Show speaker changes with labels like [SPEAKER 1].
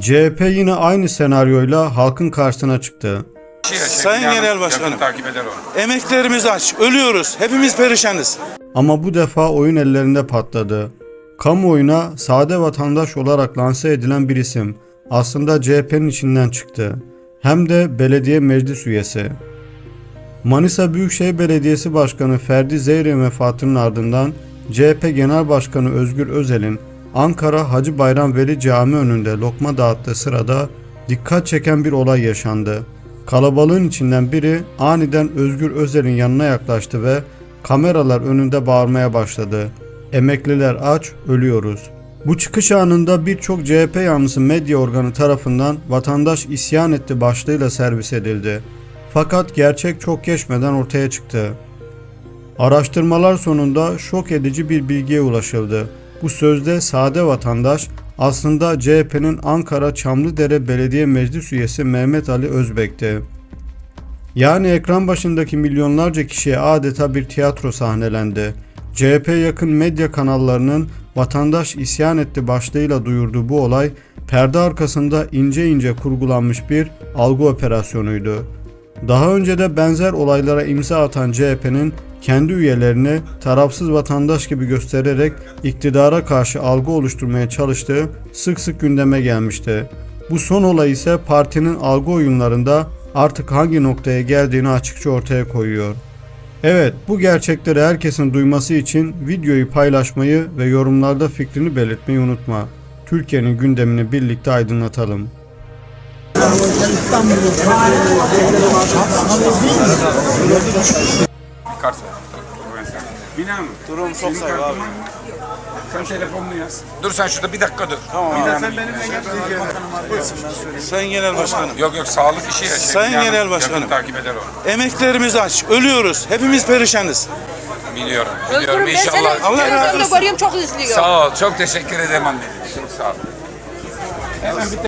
[SPEAKER 1] CHP yine aynı senaryoyla halkın karşısına çıktı.
[SPEAKER 2] Sayın Genel Başkanım. Emeklerimiz aç, ölüyoruz. Hepimiz perişanız.
[SPEAKER 1] Ama bu defa oyun ellerinde patladı. Kamuoyuna sade vatandaş olarak lanse edilen bir isim aslında CHP'nin içinden çıktı. Hem de belediye meclis üyesi. Manisa Büyükşehir Belediyesi Başkanı Ferdi Zeyre vefatının ardından CHP Genel Başkanı Özgür Özel'in Ankara Hacı Bayram Veli Camii önünde lokma dağıttığı sırada dikkat çeken bir olay yaşandı. Kalabalığın içinden biri aniden Özgür Özel'in yanına yaklaştı ve kameralar önünde bağırmaya başladı. Emekliler aç, ölüyoruz. Bu çıkış anında birçok CHP yanlısı medya organı tarafından vatandaş isyan etti başlığıyla servis edildi. Fakat gerçek çok geçmeden ortaya çıktı. Araştırmalar sonunda şok edici bir bilgiye ulaşıldı. Bu sözde sade vatandaş aslında CHP'nin Ankara Çamlıdere Belediye Meclis üyesi Mehmet Ali Özbek'ti. Yani ekran başındaki milyonlarca kişiye adeta bir tiyatro sahnelendi. CHP yakın medya kanallarının vatandaş isyan etti başlığıyla duyurduğu bu olay perde arkasında ince ince kurgulanmış bir algı operasyonuydu. Daha önce de benzer olaylara imza atan CHP'nin kendi üyelerini tarafsız vatandaş gibi göstererek iktidara karşı algı oluşturmaya çalıştığı sık sık gündeme gelmişti. Bu son olay ise partinin algı oyunlarında artık hangi noktaya geldiğini açıkça ortaya koyuyor. Evet, bu gerçekleri herkesin duyması için videoyu paylaşmayı ve yorumlarda fikrini belirtmeyi unutma. Türkiye'nin gündemini birlikte aydınlatalım.
[SPEAKER 3] Bir sana. Bina mı?
[SPEAKER 2] Durum çok zor abi.
[SPEAKER 3] Sen telefonunu yaz. Dur sen şurada bir dakika dur. Tamam. Bina sen benimle gel.
[SPEAKER 2] Sayın Genel Başkanım.
[SPEAKER 3] Yok yok sağlık işi ya. Şey,
[SPEAKER 2] Sayın Genel Başkanım.
[SPEAKER 3] Yakın takip eder onu.
[SPEAKER 2] Emeklerimiz aç, ölüyoruz. Hepimiz perişanız.
[SPEAKER 3] Biliyorum. Biliyorum
[SPEAKER 4] Özgürüm ben seni
[SPEAKER 3] inşallah.
[SPEAKER 2] Allah razı
[SPEAKER 4] televizyonda
[SPEAKER 2] olsun.
[SPEAKER 4] görüyorum çok izliyor.
[SPEAKER 3] Sağ ol. Çok teşekkür ederim anne. Çok sağ ol. Hemen bir